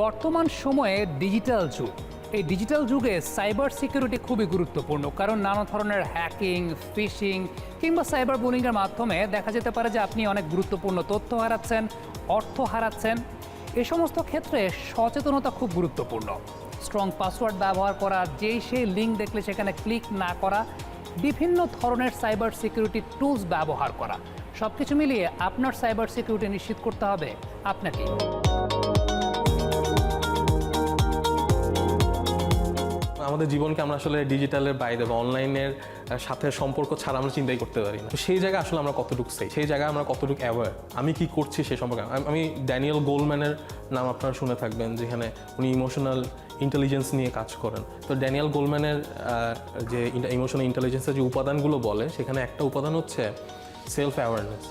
বর্তমান সময়ে ডিজিটাল যুগ। এই ডিজিটাল যুগে সাইবার সিকিউরিটি খুবই গুরুত্বপূর্ণ, কারণ নানা ধরনের হ্যাকিং, ফিশিং কিংবা সাইবার বুলিংয়ের মাধ্যমে দেখা যেতে পারে যে আপনি অনেক গুরুত্বপূর্ণ তথ্য হারাচ্ছেন, অর্থ হারাচ্ছেন। এ সমস্ত ক্ষেত্রে সচেতনতা খুব গুরুত্বপূর্ণ। স্ট্রং পাসওয়ার্ড ব্যবহার করা, যেই সেই লিঙ্ক দেখলে সেখানে ক্লিক না করা, বিভিন্ন ধরনের সাইবার সিকিউরিটি টুলস ব্যবহার করা। সব কিছু মিলিয়ে আপনার সাইবার সিকিউরিটি নিশ্চিত করতে হবে। আপনাকে আমাদের জীবনকে আমরা আসলে ডিজিটালের বাইরে বা অনলাইনের সাথে সম্পর্ক ছাড়া আমরা চিন্তাই করতে পারি না। তো সেই জায়গায় আসলে আমরা কতটুকু সেই সেই জায়গায় আমরা কতটুকু অ্যাওয়ার আমি কি করছি সে সম্পর্কে? আমি- ড্যানিয়েল গোলম্যানের নাম আপনারা শুনে থাকবেন, যেখানে উনি ইমোশনাল ইন্টেলিজেন্স নিয়ে কাজ করেন। তো ড্যানিয়েল গোলম্যানের যে ইমোশনাল ইন্টেলিজেন্সের যে উপাদানগুলো বলে, সেখানে একটা উপাদান হচ্ছে সেলফ অ্যাওয়ারনেস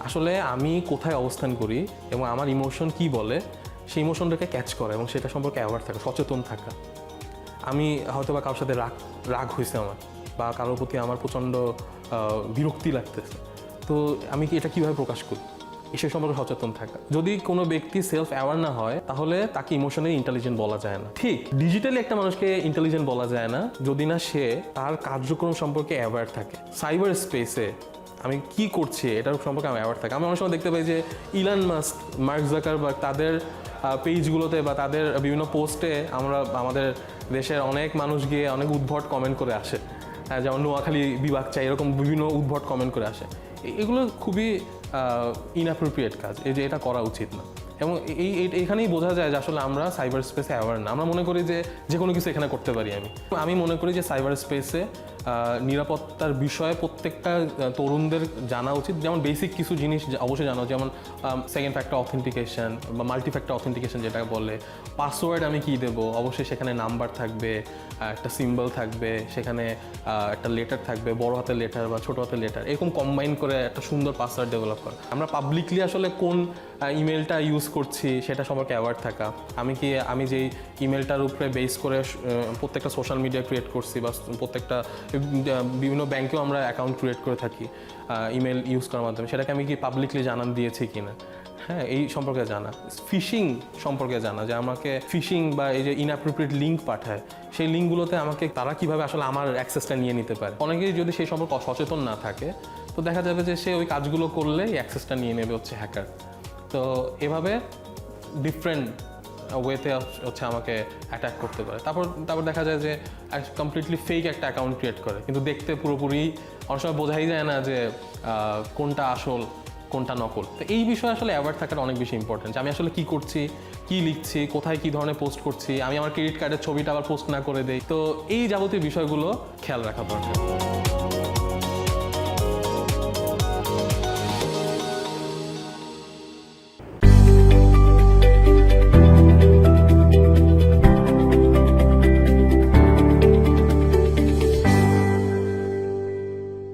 আসলে আমি কোথায় অবস্থান করি এবং আমার ইমোশন কি বলে, সেই ইমোশনটাকে ক্যাচ করা এবং সেটা সম্পর্কে অ্যাওয়ার থাকা, সচেতন থাকা। আমি হয়তো বা কারোর সাথে রাগ রাগ হয়েছে আমার বা কারোর প্রতি আমার প্রচণ্ড বিরক্তি লাগতেছে। তো আমি কি এটা কীভাবে প্রকাশ করি? সে সম্পর্কে সচেতন থাকা। যদি কোনো ব্যক্তি সেলফ অ্যাওয়ার না হয়, তাহলে তাকে ইমোশনালি ইন্টেলিজেন্ট বলা যায় না। ঠিক ডিজিটালি একটা মানুষকে ইন্টেলিজেন্ট বলা যায় না। যদি না সে তার কার্যক্রম সম্পর্কে অ্যাওয়ার থাকে। সাইবার স্পেসে আমি কি করছি এটার সম্পর্কে আমি অ্যাওয়ার থাকি। আমি অনেক সময় দেখতে পাই যে ইলান মাস্ক মার্ক জাকার বা তাদের পেজগুলোতে বা তাদের বিভিন্ন পোস্টে আমরা, আমাদের দেশের অনেক মানুষ গিয়ে অনেক উদ্ভট কমেন্ট করে আসে। যেমন নোয়াখালী বিভাগ চাই, এরকম বিভিন্ন উদ্ভট কমেন্ট করে আসে। এগুলো খুবই ইনঅ্যাপ্রোপ্রিয়েট কাজ, এই যে এটা করা উচিত না। এবং এই এইখানেই বোঝা যায় যে আসলে আমরা সাইবার স্পেসে অ্যাওয়ার না। আমরা মনে করি যে যে কোনো কিছু এখানে করতে পারি আমি। আমি মনে করি যে সাইবার স্পেসে নিরাপত্তার বিষয়ে প্রত্যেকটা তরুণদের জানা উচিত। যেমন বেসিক কিছু জিনিস অবশ্যই জানা যেমন সেকেন্ড ফ্যাক্টর অথেন্টিকেশন বা মাল্টি ফ্যাক্টর অথেন্টিকেশন যেটা বলে। পাসওয়ার্ড আমি কি দেব? অবশ্যই সেখানে নাম্বার থাকবে একটা সিম্বল থাকবে, সেখানে একটা লেটার থাকবে, বড় হাতের লেটার বা ছোট হাতের লেটার এরকম কম্বাইন করে একটা সুন্দর পাসওয়ার্ড ডেভেলপ করা। আমরা পাবলিকলি আসলে কোন ইমেলটা ইউজ করছি সেটা সম্পর্কে অ্যাওয়ার্ড থাকা। আমি কি, আমি যেই ইমেলটার উপরে বেস করে প্রত্যেকটা সোশ্যাল মিডিয়া ক্রিয়েট করছি বা প্রত্যেকটা বিভিন্ন ব্যাংকেও আমরা অ্যাকাউন্ট ক্রিয়েট করে থাকি ইমেল ইউজ করার মাধ্যমে। সেটাকে আমি কি পাবলিকলি জানান দিয়েছি কিনা? হ্যাঁ এই সম্পর্কে জানা। ফিশিং সম্পর্কে জানা, যে আমাকে ফিশিং বা এই যে ইনঅ্যাপ্রোপ্রিয়েট লিঙ্ক পাঠায়, সেই লিঙ্কগুলোতে আমাকে তারা কীভাবে আসলে আমার অ্যাক্সেসটা নিয়ে নিতে পারে? অনেকেই যদি সেই সম্পর্কে সচেতন না থাকে, তো দেখা যাবে যে সে ওই কাজগুলো করলে অ্যাক্সেসটা নিয়ে নেবে হচ্ছে হ্যাকার তো এভাবে ডিফারেন্ট ওয়েতে হচ্ছে আমাকে অ্যাটাক করতে পারে। তারপর তারপর দেখা যায় যে কমপ্লিটলি ফেক একটা অ্যাকাউন্ট ক্রিয়েট করে। কিন্তু দেখতে পুরোপুরি অনেক সময় বোঝাই যায় না যে কোনটা আসল, কোনটা নকল। তো এই বিষয়ে আসলে অ্যাওয়ার্ড থাকাটা অনেক বেশি ইম্পর্টেন্ট আমি আসলে কি করছি, কি লিখছি, কোথায় কি ধরনের পোস্ট করছি, আমি আমার ক্রেডিট কার্ডের ছবিটা আবার পোস্ট না করে দেই। তো এই যাবতীয় বিষয়গুলো খেয়াল রাখা দরকার।